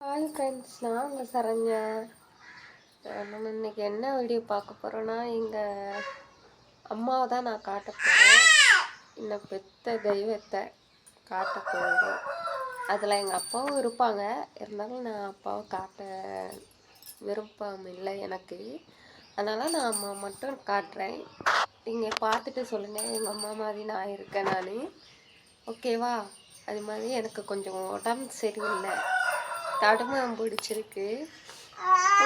Hi friends நான் உங்கள் சரண்யா. நம்ம இன்னைக்கு என்ன வீடியோ பார்க்க போகிறோன்னா எங்கள் அம்மாவை தான் நான் காட்ட போகிறேன் இந்த பெத்த தெய்வத்தை காட்ட போகிறோம் அதில் எங்கள் அப்பாவும் இருப்பாங்க. இருந்தாலும் நான் அப்பாவை காட்ட விருப்பம் இல்லை எனக்கு. அதனால் நான் அம்மா மட்டும் காட்டுறேன். நீங்கள் பார்த்துட்டு சொல்லுங்கள் எங்கள் அம்மா மாதிரி நான் இருக்கேன் நான். ஓகேவா அது மாதிரி எனக்கு கொஞ்சம் உடம்பு சரியில்லை. தடுமாம் பிடிச்சிருக்கு.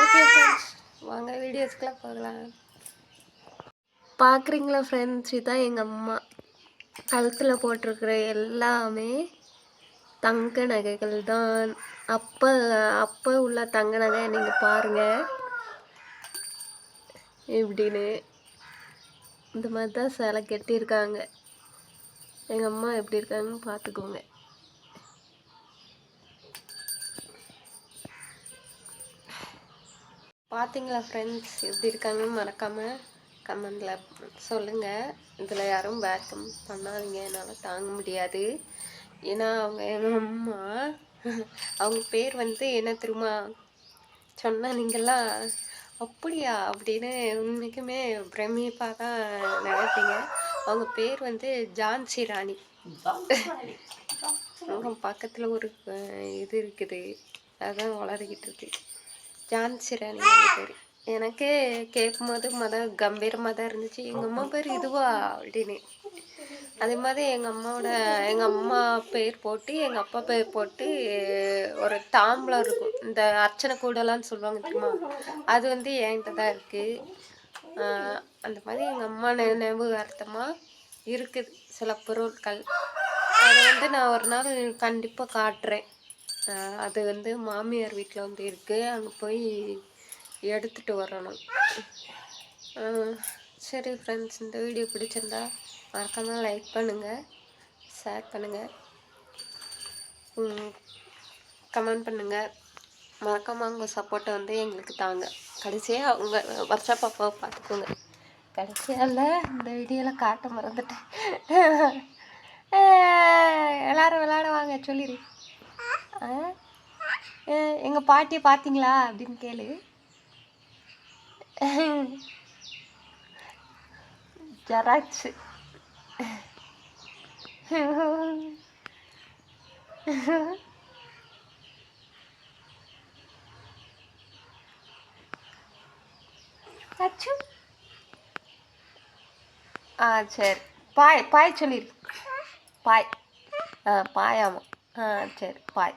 ஓகே ஃப்ரெண்ட்ஸ் வாங்க வீடியோஸ்க்குலாம் போகலாம். பார்க்குறீங்களா ஃப்ரெண்ட்ஸ் இதுதான் எங்கள் அம்மா. கழுத்தில் போட்டிருக்கிற எல்லாமே தங்க நகைகள் தான். அப்போ அப்போ உள்ள தங்க நகை நீங்கள் பாருங்கள் எப்படின்னு. இந்த மாதிரி தான் சிலை கட்டியிருக்காங்க. எங்கள் அம்மா எப்படி இருக்காங்கன்னு பார்த்துக்கோங்க. பார்த்தீங்களா ஃப்ரெண்ட்ஸ் எப்படி இருக்காங்கன்னு மறக்காமல் கமெண்டில் சொல்லுங்கள் இதில் யாரும் பேக்கம் பண்ணாதீங்க. என்னால் தாங்க முடியாது. ஏன்னா அவங்க எங்கள் அம்மா அவங்க பேர் வந்து என்ன தெரியுமா? சொன்னால் நீங்கள்லாம் அப்படியா? அப்படின்னு உண்மைக்குமே பிரமிப்பாக தான் நினைப்பீங்க. அவங்க பேர் வந்து ஜான்சி ராணி. அவங்க பக்கத்தில் ஒரு இது இருக்குது. அதான் வளர்கிட்டு இருக்கு. ஜான்சி பேர். எனக்கு கேட்கும்போது மத கம்பீரமாக தான் இருந்துச்சு. எங்கள் அம்மா பேர் இதுவா அப்படின்னு. அதே மாதிரி எங்கள் அம்மாவோட எங்கள் அம்மா பேர் போட்டு எங்கள் அப்பா பேர் போட்டு ஒரு தாம்பலம் இருக்கும். இந்த அர்ச்சனை கூடலான்னு சொல்லுவாங்க தெரியுமா? அது வந்து என்கிட்ட தான் இருக்குது அந்த மாதிரி எங்கள் அம்மா ஞாபகார்த்தமாக இருக்குது. சில பொருட்கள். அதை வந்து நான் ஒரு நாள் கண்டிப்பாக காட்டுறேன். அது வந்து மாமியார் வீட்டில் வந்து இருக்குது அங்கே போய் எடுத்துகிட்டு வரணும். சரி ஃப்ரெண்ட்ஸ் இந்த வீடியோ பிடிச்சிருந்தா மறக்காமல் லைக் பண்ணுங்கள் ஷேர் பண்ணுங்கள் கமெண்ட் பண்ணுங்கள் மறக்காமல் உங்கள் சப்போர்ட்டை வந்து எங்களுக்கு தாங்க. கடைசியாக உங்கள் வருஷா பாப்பாவை பார்த்துக்கோங்க கடைசியாக இல்லை இந்த வீடியோவில் காட்ட மறந்துட்டேன். எல்லாரும் விளாட வாங்க சொல்லிடு எங்கள் பாட்டியை பார்த்தீங்களா அப்படின்னு கேளு. ஜெராக்ஸு. அச்சு. ஆ சரி. பாய் பாய் சொல்லிடு பாய். ஆ பாயாமா ஆ சரி. பாய்.